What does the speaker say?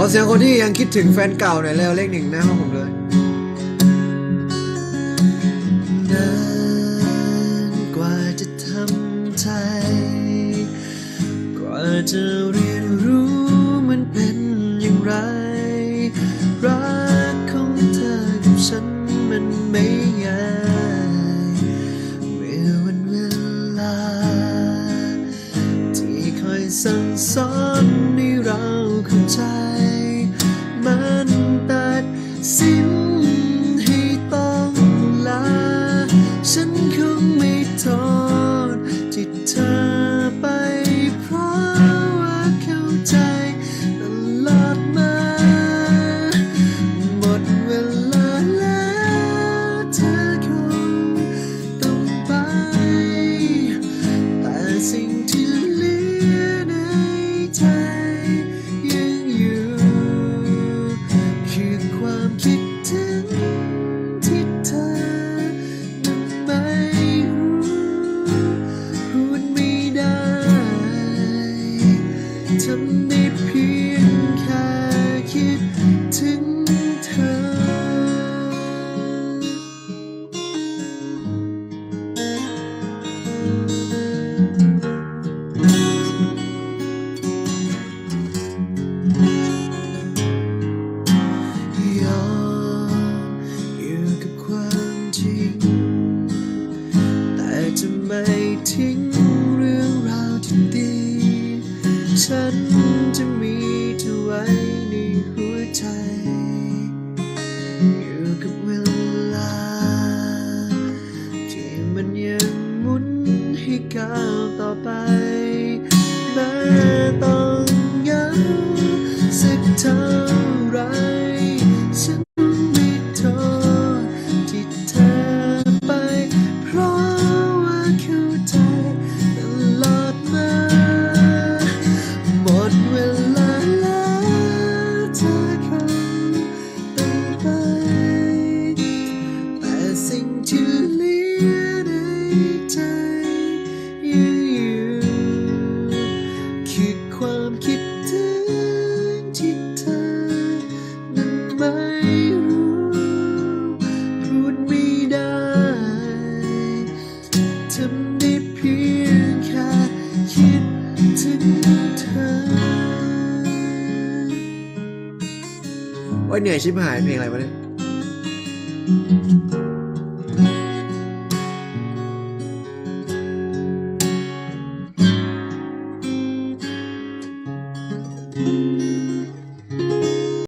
ขอเสียงคนที่ยังคิดถึงแฟนเก่าหน่อยแล้วเลขหนึ่งหน้าห้องผมเลยนานกว่าจะทำใจ กว่าจะเรียนรู้มันเป็นอย่างไร รักของเธอกับฉันมันไม่ง่ายเมื่อวันเวลา ที่คอยสั่งสอนให้เราเข้าใจ จะไม่ทิ้งเรื่องราวที่ดี ฉันจะมีเธอไว้ในหัวใจ อยู่กับเวลา ที่มันยังหมุนให้ก้าวต่อไปแม้ต้องเหงาสักเท่า ยเหนื่อยชิบหายเพลงอะไรวะเนี่ย